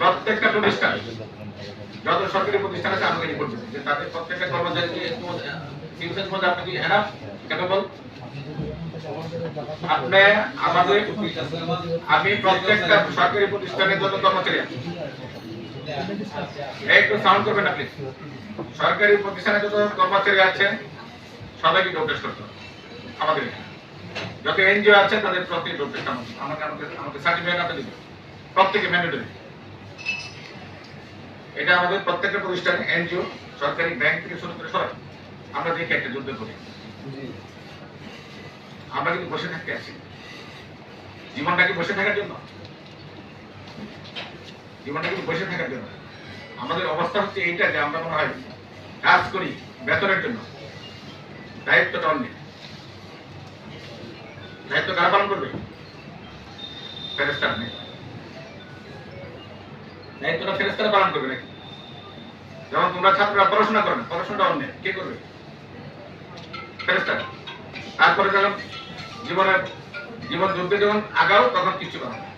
প্রত্যেকটা প্রতিষ্ঠান, যত সরকারি প্রতিষ্ঠান আছে যে তাদের প্রত্যেকটা মধ্যে আপনি কি ক্যাপেবল আমি প্রত্যেকটা সরকারি প্রতিষ্ঠানের যত কর্মচারী আছে, একটু সাউন্ড করবেন আপনি সরকারি প্রতিষ্ঠানে যত কর্মচারী আছে, সবাইকে টেস্ট করতে আমাদের। যত এনজিও আছে তাদের প্রত্যেক ডোপ টেস্ট আমাকে আমাকে আমাকে সার্টিফিকেট আপনি দিবেন। প্রত্যেকে ম্যান্ডেটরি এটা আমাদের প্রত্যেকটা প্রতিষ্ঠানে এনজিও সরকারি ব্যাংক থেকে শুরু করে সবাই। আমরা দেখি একটা যুদ্ধ করি। আমরা কিন্তু বসে থাকতে আছি। জীবনটা কি বসে থাকার জন্য? জীবনটা কিন্তু বসে থাকার জন্য। আমাদের অবস্থা হচ্ছে এইটা যে আমরা মনে হয় কাজ করি বেতনের জন্য। দায়িত্বটা অন্যের। দায়িত্ব কারা পালন করবে? দায়িত্বটা ফেরেস্তারা পালন করবে নাকি? যেমন তোমরা ছাত্ররা পড়াশোনা করেন পড়াশোনাটা অন্যের, কে করবে? ফেরেস্তারা তারপরে যখন জীবনের জীবন যুদ্ধে যখন আগাও, তখন কিছু করা